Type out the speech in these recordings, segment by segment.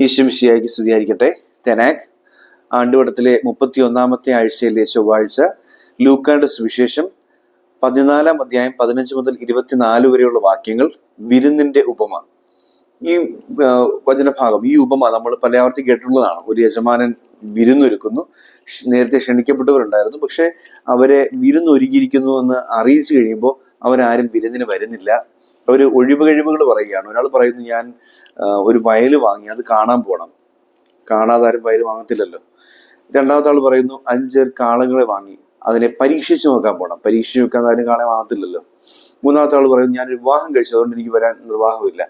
ഈശ്വമിഷിയായിക്ക് സ്തുതിയായിരിക്കട്ടെ. തെനാക് ആണ്ടുവട്ടത്തിലെ മുപ്പത്തി ഒന്നാമത്തെ ആഴ്ചയിലെ ചൊവ്വാഴ്ച ലൂക്കാന്റെ സുവിശേഷം പതിനാലാം അധ്യായം പതിനഞ്ച് മുതൽ ഇരുപത്തിനാല് വരെയുള്ള വാക്യങ്ങൾ വിരുന്നിന്റെ ഉപമ. ഈ വചനഭാഗം ഈ ഉപമ നമ്മൾ പലയാവർത്തി കേട്ടിട്ടുള്ളതാണ്. ഒരു യജമാനൻ വിരുന്നൊരുക്കുന്നു. നേരത്തെ ക്ഷണിക്കപ്പെട്ടവരുണ്ടായിരുന്നു. പക്ഷെ അവരെ വിരുന്നൊരുക്കിയിരിക്കുന്നു എന്ന് അറിയിച്ചു കഴിയുമ്പോൾ അവരാരും വിരുന്നിന് വരുന്നില്ല. അവർ ഒഴിവ് കഴിവുകൾ പറയുകയാണ്. ഒരാൾ പറയുന്നു ഞാൻ ഒരു വയൽ വാങ്ങി അത് കാണാൻ പോകണം കാണാതെ ആരും വയൽ വാങ്ങത്തില്ലല്ലോ. രണ്ടാമത്തെ ആൾ പറയുന്നു അഞ്ച് കാളകളെ വാങ്ങി അതിനെ പരീക്ഷിച്ചു നോക്കാൻ പോകണം പരീക്ഷിച്ച് നോക്കാൻ ആരും കാണാൻ വാങ്ങത്തില്ലല്ലോ. മൂന്നാമത്തെ ആൾ പറയുന്നു ഞാൻ വിവാഹം കഴിച്ചു അതുകൊണ്ട് എനിക്ക് വരാൻ നിർവാഹമില്ല.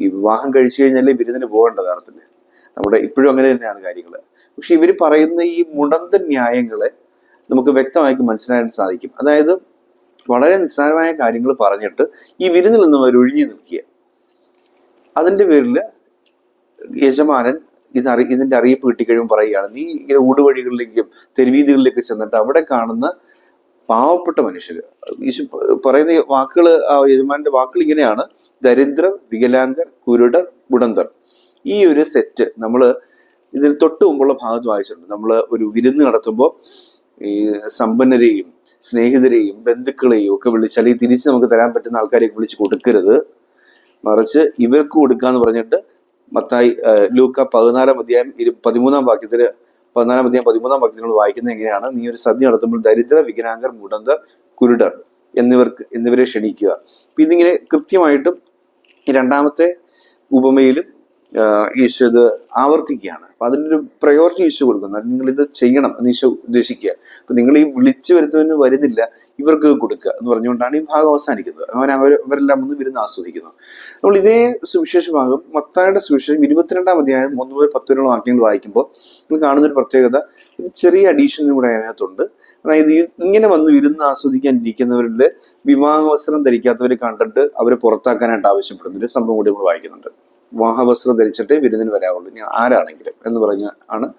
ഈ വിവാഹം കഴിച്ചു കഴിഞ്ഞാലേ വിരുന്നിന് പോകേണ്ട അർത്ഥത്തിൽ നമ്മുടെ ഇപ്പോഴും അങ്ങനെ തന്നെയാണ് കാര്യങ്ങൾ പക്ഷെ ഇവർ പറയുന്ന ഈ മുടന്തൻ ന്യായങ്ങളെ നമുക്ക് വ്യക്തമാക്കി മനസ്സിലാക്കാൻ സാധിക്കും. അതായത് വളരെ നിസ്സാരമായ കാര്യങ്ങൾ പറഞ്ഞിട്ട് ഈ വിരുന്നിൽ നിന്നും അവർ ഒഴിഞ്ഞു നിൽക്കുക. അതിന്റെ പേരിൽ യജമാനൻ ഇത് അറി ഇതിന്റെ അറിയിപ്പ് കിട്ടിക്കഴിയുമ്പോൾ പറയുകയാണ് നീ ഇങ്ങനെ ഊടുവഴികളിലേക്കും തെരുവീതികളിലേക്ക് ചെന്നിട്ട് അവിടെ കാണുന്ന പാവപ്പെട്ട മനുഷ്യർ. യേശു പറയുന്ന വാക്കുകൾ ആ യജമാനന്റെ വാക്കുകൾ ഇങ്ങനെയാണ് ദരിദ്രർ വികലാംഗർ കുരുടർ ഗുണന്തർ ഈ ഒരു സെറ്റ് നമ്മൾ ഇതിന് തൊട്ട് മുമ്പുള്ള ഭാഗത്ത് വായിച്ചിട്ടുണ്ട്. നമ്മൾ ഒരു വിരുന്ന് നടത്തുമ്പോൾ ഈ സമ്പന്നരെയും സ്നേഹിതരെയും ബന്ധുക്കളെയും ഒക്കെ വിളിച്ച് അല്ലെങ്കിൽ തിരിച്ച് നമുക്ക് തരാൻ പറ്റുന്ന ആൾക്കാരെയൊക്കെ വിളിച്ച് കൊടുക്കരുത്. മറിച്ച് ഇവർക്ക് കൊടുക്കാന്ന് പറഞ്ഞിട്ട് മത്തായി ലൂക്ക പതിനാലാം അധ്യായം ഇരു പതിമൂന്നാം വാക്യത്തിൽ പതിനാലാം അധ്യായം പതിമൂന്നാം വാക്യത്തിൽ നമ്മൾ വായിക്കുന്നത് എങ്ങനെയാണ്? നീ ഒരു സദ്യ നടത്തുമ്പോൾ ദരിദ്ര വികലാംഗർ മുടന്ത് കുരുടർ എന്നിവർക്ക് എന്നിവരെ ക്ഷണിക്കുക. ഇതിങ്ങനെ കൃത്യമായിട്ടും രണ്ടാമത്തെ ഉപമയിലും ഈശോ ഇത് ആവർത്തിക്കുകയാണ്. അപ്പൊ അതിനൊരു പ്രയോറിറ്റി ഈശോ കൊടുക്കുന്നു. നിങ്ങൾ ഇത് ചെയ്യണം എന്ന് ഈശോ ഉദ്ദേശിക്കുക. അപ്പൊ നിങ്ങൾ ഈ വിളിച്ചു വരുത്തുന്നതിന് വരുന്നില്ല ഇവർക്ക് കൊടുക്കുക എന്ന് പറഞ്ഞുകൊണ്ടാണ് ഈ ഭാഗം അവസാനിക്കുന്നത്. അവൻ അവർ അവരെല്ലാം ഒന്ന് വിരുന്ന് ആസ്വദിക്കുന്നു. നമ്മൾ ഇതേ സുവിശേഷ ഭാഗം മത്തായുടെ സുവിശേഷം ഇരുപത്തിരണ്ടാം അധ്യായം മൂന്ന് മുതൽ പത്ത് വരെയുള്ള വാക്യങ്ങൾ വായിക്കുമ്പോൾ നമ്മൾ കാണുന്ന ഒരു പ്രത്യേകത ഒരു ചെറിയ അഡീഷനും കൂടെ അതിനകത്തുണ്ട്. അതായത് ഇങ്ങനെ വന്ന് വിരുന്ന് ആസ്വദിക്കാൻ ഇരിക്കുന്നവരുടെ വിവാഹവസ്ത്രം ധരിക്കാത്തവരെ കണ്ടിട്ട് അവരെ പുറത്താക്കാനായിട്ട് ആവശ്യപ്പെടുന്ന ഒരു സംഭവം കൂടി നമ്മൾ വായിക്കുന്നുണ്ട്. വിവാഹവസ്ത്രം ധരിച്ചിട്ടേ വിരുന്നിന് വരാവുള്ളൂ. ഇനി ആരാണെങ്കിലും എന്ന് പറഞ്ഞ ആണ്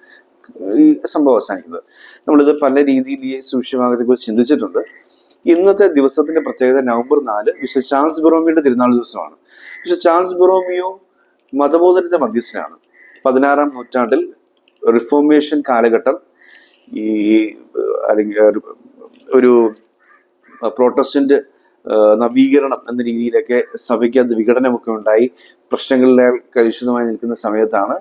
ഈ സംഭവം അവസാനിക്കുന്നത്. നമ്മളിത് പല രീതിയിൽ ഈ സൂക്ഷ്യമാകത്തെ കുറിച്ച് ചിന്തിച്ചിട്ടുണ്ട്. ഇന്നത്തെ ദിവസത്തിന്റെ പ്രത്യേകത നവംബർ നാല് വിശ്വ ചാൾസ് ബൊറോമിയുടെ തിരുനാൾ ദിവസമാണ്. പക്ഷെ ചാൾസ് ബൊറോമിയോ മതബോധനത്തിന്റെ മധ്യസ്ഥനാണ്. പതിനാറാം നൂറ്റാണ്ടിൽ റിഫോർമേഷൻ കാലഘട്ടം ഈ അല്ലെങ്കിൽ ഒരു പ്രൊട്ടസ്റ്റന്റ് നവീകരണം എന്ന രീതിയിലൊക്കെ സഭയ്ക്ക് അത് വിഘടനമൊക്കെ ഉണ്ടായി. പ്രശ്നങ്ങളിലെ കലുഷിതമായി നിൽക്കുന്ന സമയത്താണ്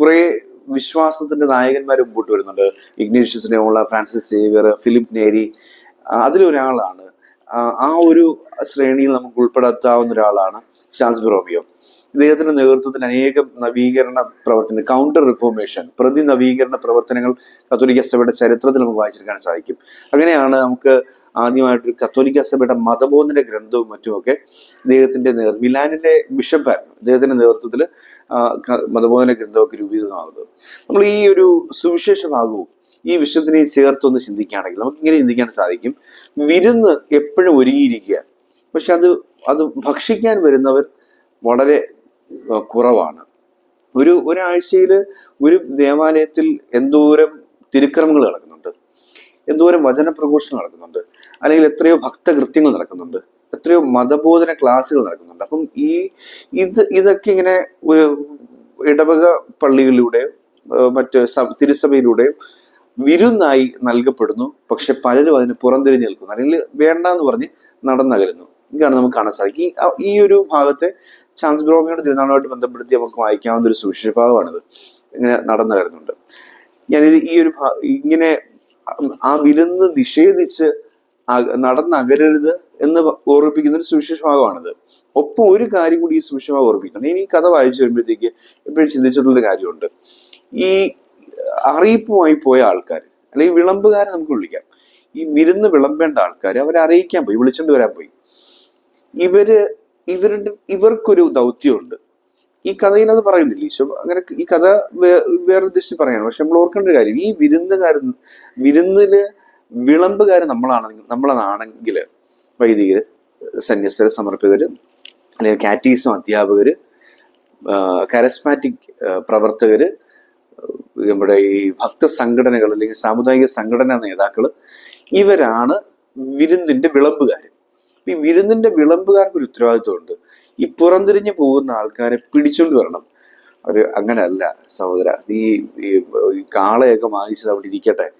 കുറേ വിശ്വാസത്തിന്റെ നായകന്മാർ മുമ്പോട്ട് വരുന്നുണ്ട്. ഇഗ്നേഷ്യസ് നെയോള ഫ്രാൻസിസ് സേവിയർ ഫിലിപ്പ് നേരി അതിലൊരാളാണ്. ആ, ആ ഒരു ശ്രേണിയിൽ നമുക്ക് ഉൾപ്പെടുത്താവുന്ന ഒരാളാണ് ചാൾസ് ബിറോമിയോ ഇദ്ദേഹത്തിന്റെ നേതൃത്വത്തിൽ അനേകം നവീകരണ പ്രവർത്തനം കൗണ്ടർ റിഫോർമേഷൻ പ്രതി നവീകരണ പ്രവർത്തനങ്ങൾ കത്തോലിക്ക സഭയുടെ ചരിത്രത്തിൽ നമുക്ക് വായിച്ചെടുക്കാൻ സാധിക്കും. അങ്ങനെയാണ് നമുക്ക് ആദ്യമായിട്ട് കത്തോലിക്ക സഭയുടെ മതബോധന ഗ്രന്ഥവും മറ്റുമൊക്കെ ഇദ്ദേഹത്തിന്റെ നേർ മിലാനിലെ ബിഷപ്പായിരുന്നു. ഇദ്ദേഹത്തിന്റെ നേതൃത്വത്തിൽ മതബോധന ഗ്രന്ഥമൊക്കെ രൂപീകൃതമാകുന്നത്. നമ്മൾ ഈ ഒരു സുവിശേഷ ഭാഗവും ഈ വിഷയത്തിനെ ചേർത്തൊന്ന് ചിന്തിക്കുകയാണെങ്കിൽ നമുക്ക് ഇങ്ങനെ ചിന്തിക്കാൻ സാധിക്കും. വിരുന്ന് എപ്പോഴും ഒരുങ്ങിയിരിക്കുക പക്ഷെ അത് അത് ഭക്ഷിക്കാൻ വരുന്നവർ വളരെ കുറവാണ്. ഒരു ഒരാഴ്ചയിൽ ഒരു ദേവാലയത്തിൽ എന്തോരം തിരുക്രമങ്ങൾ നടക്കുന്നുണ്ട് എന്തോരം വചന പ്രഘോഷണം നടക്കുന്നുണ്ട് അല്ലെങ്കിൽ എത്രയോ ഭക്തകൃത്യങ്ങൾ നടക്കുന്നുണ്ട് എത്രയോ മതബോധന ക്ലാസ്സുകൾ നടക്കുന്നുണ്ട്. അപ്പം ഈ ഇത് ഇതൊക്കെ ഇങ്ങനെ ഒരു ഇടവക പള്ളികളിലൂടെ മറ്റ് സഭ- തിരുസഭയിലൂടെയും വിരുന്നായി നൽകപ്പെടുന്നു. പക്ഷെ പലരും അതിന് പുറംതിരിഞ്ഞ് നിൽക്കുന്നു. അല്ലെങ്കിൽ വേണ്ട എന്ന് പറഞ്ഞ് നടന്നകലുന്നു. ഇതാണ് നമുക്ക് കാണാൻ സാധിക്കും. ഈ ഒരു ഭാഗത്തെ ചാൻസ് ബ്രോമിയുടെ തിരുനാളുമായിട്ട് ബന്ധപ്പെടുത്തി നമുക്ക് വായിക്കാവുന്ന ഒരു സുവിശേഷ ഭാഗമാണിത്. ഇങ്ങനെ നടന്നകരുന്നുണ്ട് ഞാനിത് ഈ ഒരു ഇങ്ങനെ ആ വിരുന്ന് നിഷേധിച്ച് നടന്നകരരുത് എന്ന് ഓർമ്മിപ്പിക്കുന്ന ഒരു സുവിശേഷ ഭാഗമാണിത്. ഒപ്പം ഒരു കാര്യം കൂടി ഈ സുവിശേഷ ഭാഗം ഓർമ്മിപ്പിക്കുന്നു ഇനി ഈ കഥ വായിച്ചു വരുമ്പോഴത്തേക്ക് എപ്പോഴും ചിന്തിച്ചിട്ടുള്ള കാര്യമുണ്ട്. ഈ അറിയിപ്പുമായി പോയ ആൾക്കാർ അല്ലെങ്കിൽ വിളമ്പുകാരെ നമുക്ക് വിളിക്കാം. ഈ വിരുന്ന് വിളമ്പേണ്ട ആൾക്കാർ അവരെ അറിയിക്കാൻ പോയി വിളിച്ചോണ്ട് വരാൻ പോയി. ഇവർ ഇവരുടെ ഇവർക്കൊരു ദൗത്യമുണ്ട്. ഈ കഥയിൽ അത് പറയുന്നില്ല? ഈശോ അങ്ങനെ ഈ കഥ വേറെ ഉദ്ദേശിച്ച് പറയാണ്. പക്ഷെ നമ്മൾ ഓർക്കേണ്ട ഒരു കാര്യം ഈ വിരുന്നുകാരൻ വിരുന്നിൽ വിളമ്പുകാർ നമ്മളാണെങ്കിൽ നമ്മളാണെങ്കിൽ വൈദികർ സന്യസ്തര സമർപ്പിതര് അല്ലെങ്കിൽ കാറ്റീസം അധ്യാപകര് കരസ്മാറ്റിക് പ്രവർത്തകര് നമ്മുടെ ഈ ഭക്ത സംഘടനകൾ അല്ലെങ്കിൽ സാമുദായിക സംഘടനാ നേതാക്കൾ ഇവരാണ് വിരുന്നിന്റെ വിളമ്പുകാർ ഈ വിരുന്നിന്റെ വിളമ്പുകാർക്ക് ഒരു ഉത്തരവാദിത്വമുണ്ട്. ഈ പുറംതിരിഞ്ഞു പോകുന്ന ആൾക്കാരെ പിടിച്ചോണ്ട് വരണം. ഒരു അങ്ങനെയല്ല സഹോദര. നീ ഈ ഈ കാളയൊക്കെ വാങ്ങിച്ചത് അവിടെ ഇരിക്കട്ടെ.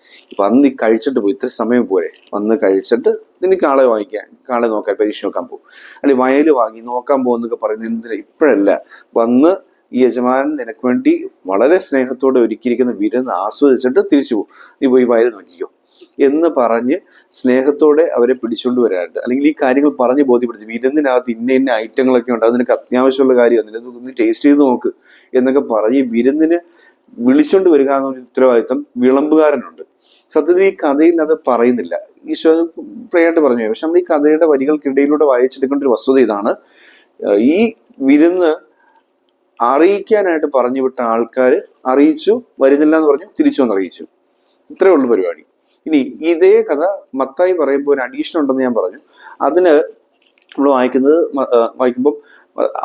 വന്ന് കഴിച്ചിട്ട് പോയി. ഇത്ര സമയം പോരെ. വന്ന് കഴിച്ചിട്ട് നിനക്ക് കാളെ വാങ്ങിക്കാൻ കാളെ നോക്കാൻ പരീക്ഷ നോക്കാൻ പോകും. അല്ലെ വയൽ വാങ്ങി നോക്കാൻ പോകുന്നൊക്കെ പറയുന്നത് എന്തിനാ? ഇപ്പോഴല്ല. വന്ന് ഈ യജമാനൻ നിനക്ക് വേണ്ടി വളരെ സ്നേഹത്തോടെ ഒരുക്കിയിരിക്കുന്ന വിരുന്ന് ആസ്വദിച്ചിട്ട് തിരിച്ചു പോകും. നീ പോയി വയൽ നോക്കിക്കോ. എന്ന് പറഞ്ഞ് സ്നേഹത്തോടെ അവരെ പിടിച്ചുകൊണ്ട് വരാറുണ്ട്. അല്ലെങ്കിൽ ഈ കാര്യങ്ങൾ പറഞ്ഞ് ബോധ്യപ്പെടുത്തി. വിരുന്നിനകത്ത് ഇന്ന ഇന്ന ഐറ്റങ്ങളൊക്കെ ഉണ്ട്. അത് നിനക്ക് അത്യാവശ്യമുള്ള കാര്യമാണ് നിനക്ക് ഒന്ന് ടേസ്റ്റ് ചെയ്ത് നോക്ക് എന്നൊക്കെ പറഞ്ഞ് വിരുന്നിന് വിളിച്ചോണ്ട് വരിക എന്നൊരു ഉത്തരവാദിത്തം വിളമ്പുകാരനുണ്ട്. സത്യത്തിൽ ഈ കഥയിൽ അത് പറയുന്നില്ല. ഈശോ പ്രിയായിട്ട് പറഞ്ഞു. പക്ഷെ നമ്മൾ ഈ കഥയുടെ വരികൾക്കിടയിലൂടെ വായിച്ചെടുക്കേണ്ട ഒരു വസ്തുത ഇതാണ്. ഈ വിരുന്ന് അറിയിക്കാനായിട്ട് പറഞ്ഞു വിട്ട ആൾക്കാർ അറിയിച്ചു വരുന്നില്ല എന്ന് പറഞ്ഞു തിരിച്ചു വന്ന് അറിയിച്ചു. ഇത്രേ ഉള്ളൂ പരിപാടി. ഇനി ഇതേ കഥ മത്തായി പറയുമ്പോൾ ഒരു അഡീഷൻ ഉണ്ടെന്ന് ഞാൻ പറഞ്ഞു. അതിന് നമ്മൾ വായിക്കുന്നത് വായിക്കുമ്പോൾ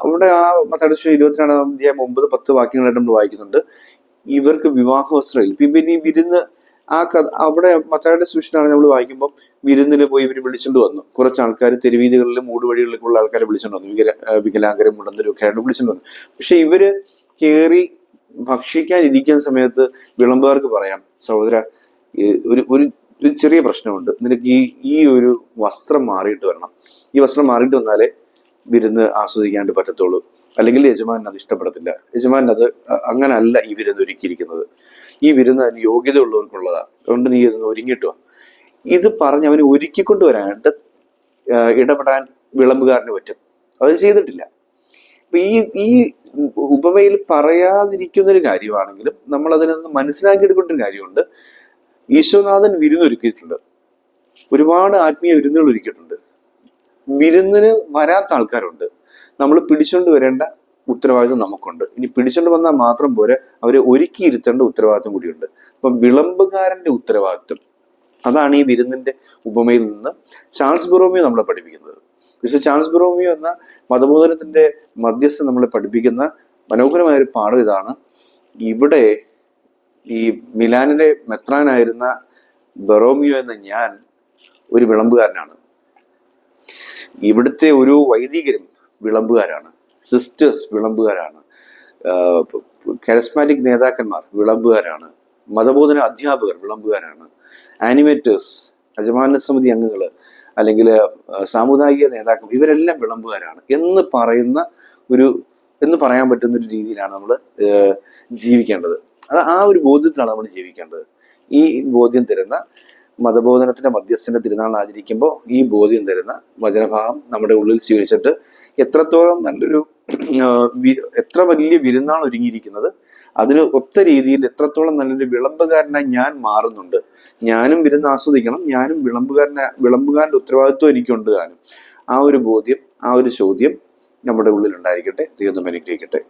അവിടെ ആ സുവിശേഷം ഇരുപത്തിരണ്ടാം അധ്യായം ഒമ്പത് പത്ത് വാക്യങ്ങളായിട്ട് നമ്മൾ വായിക്കുന്നുണ്ട്. ഇവർക്ക് വിവാഹ വസ്ത്രം ഇപ്പം ഈ വിരുന്ന് ആ കഥ അവിടെ മത്തായുടെ സുവിശേഷനാണ് നമ്മൾ വായിക്കുമ്പോൾ വിരുന്നിന് പോയി ഇവർ വിളിച്ചുകൊണ്ട് വന്നു. കുറച്ച് ആൾക്കാർ തെരുവീതികളിലും മൂടുവഴികളിലേക്കുള്ള ആൾക്കാരെ വിളിച്ചുകൊണ്ട് വന്നു. വികല വികലാംഗരും മുടന്തരും ഒക്കെ ആയിട്ട് വിളിച്ചുകൊണ്ട് വന്നു. പക്ഷെ ഇവർ കേറി ഭക്ഷിക്കാൻ ഇരിക്കുന്ന സമയത്ത് വിളമ്പുകാർക്ക് പറയാം സഹോദര ഒരു ഒരു ഒരു ചെറിയ പ്രശ്നമുണ്ട്. നിനക്ക് ഈ ഈ ഒരു വസ്ത്രം മാറിയിട്ട് വരണം. ഈ വസ്ത്രം മാറിയിട്ട് വന്നാലേ വിരുന്ന് ആസ്വദിക്കാണ്ട് പറ്റത്തുള്ളൂ. അല്ലെങ്കിൽ യജമാൻ അത് ഇഷ്ടപ്പെടത്തില്ല. യജമാൻ അത് അങ്ങനല്ല ഈ വിരുന്ന് ഒരുക്കിയിരിക്കുന്നത്. ഈ വിരുന്ന് അതിന് യോഗ്യത ഉള്ളവർക്കുള്ളതാ അതുകൊണ്ട് നീ ഇതൊന്ന് വാ. ഇത് പറഞ്ഞ് അവനെ ഒരുക്കിക്കൊണ്ട് ആ, ഇടപെടാൻ വിളമ്പുകാരന് പറ്റും. അത് ചെയ്തിട്ടില്ല. അപ്പൊ ഈ ഈ ഉപമയിൽ പറയാതിരിക്കുന്ന ഒരു കാര്യമാണെങ്കിലും നമ്മൾ അതിനൊന്ന് മനസ്സിലാക്കി എടുക്കേണ്ട ഒരു കാര്യമുണ്ട്. ഈശ്വനാഥൻ വിരുന്നൊരുക്കിയിട്ടുണ്ട് ഒരുപാട് ആത്മീയ വിരുന്നുകൾ ഒരുക്കിയിട്ടുണ്ട്. വിരുന്നിന് വരാത്ത ആൾക്കാരുണ്ട്. നമ്മൾ പിടിച്ചുകൊണ്ട് വരേണ്ട ഉത്തരവാദിത്വം നമുക്കുണ്ട്. ഇനി പിടിച്ചുകൊണ്ട് വന്നാൽ മാത്രം പോരെ അവരെ ഒരുക്കിയിരുത്തേണ്ട ഉത്തരവാദിത്വം കൂടിയുണ്ട്. അപ്പം വിളമ്പുകാരന്റെ ഉത്തരവാദിത്വം അതാണ് ഈ വിരുന്നിന്റെ ഉപമയിൽ നിന്ന് ചാൾസ് ബൊറോമിയോ നമ്മളെ പഠിപ്പിക്കുന്നത്. പക്ഷെ ചാൾസ് ബൊറോമിയോ എന്ന മതബോധനത്തിന്റെ മധ്യസ്ഥ നമ്മളെ പഠിപ്പിക്കുന്ന മനോഹരമായ ഒരു പാഠം ഇതാണ്. ഇവിടെ ഈ മിലാനിലെ മെത്രാനായിരുന്ന ബറോമിയോ എന്ന ഞാൻ ഒരു വിളമ്പുകാരനാണ്. ഇവിടുത്തെ ഒരു വൈദികരും വിളമ്പുകാരാണ്. സിസ്റ്റേഴ്സ് വിളമ്പുകാരാണ്. കരസ്മാറ്റിക് നേതാക്കന്മാർ വിളമ്പുകാരാണ്. മതബോധന അധ്യാപകർ വിളമ്പുകാരാണ്. ആനിമേറ്റേഴ്സ് യജമാന സമിതി അംഗങ്ങൾ അല്ലെങ്കിൽ സാമുദായിക നേതാക്കൾ ഇവരെല്ലാം വിളമ്പുകാരാണ് എന്ന് പറയുന്ന ഒരു എന്ന് പറയാൻ പറ്റുന്ന ഒരു രീതിയിലാണ് നമ്മൾ ജീവിക്കേണ്ടത്. അത് ആ ഒരു ബോധ്യത്തിലാണ് നമ്മൾ ജീവിക്കേണ്ടത്. ഈ ബോധ്യം തരുന്ന മതബോധനത്തിന്റെ മധ്യസ്ഥന്റെ തിരുനാൾ ആചരിക്കുമ്പോൾ ഈ ബോധ്യം തരുന്ന വചനഭാഗം നമ്മുടെ ഉള്ളിൽ സ്വീകരിച്ചിട്ട് എത്രത്തോളം നല്ലൊരു എത്ര വലിയ വിരുന്നാൾ ഒരുങ്ങിയിരിക്കുന്നത് അതിന് ഒത്ത രീതിയിൽ എത്രത്തോളം നല്ലൊരു വിളമ്പുകാരനായി ഞാൻ മാറുന്നുണ്ട്. ഞാനും വിരുന്ന് ആസ്വദിക്കണം ഞാനും വിളമ്പുകാരനെ വിളമ്പുകാരന്റെ ഉത്തരവാദിത്വം എനിക്കുണ്ട് താനും. ആ ഒരു ബോധ്യം ആ ഒരു ചോദ്യം നമ്മുടെ ഉള്ളിൽ ഉണ്ടായിരിക്കട്ടെ. തീർന്നും അനുഗ്രഹിക്കട്ടെ.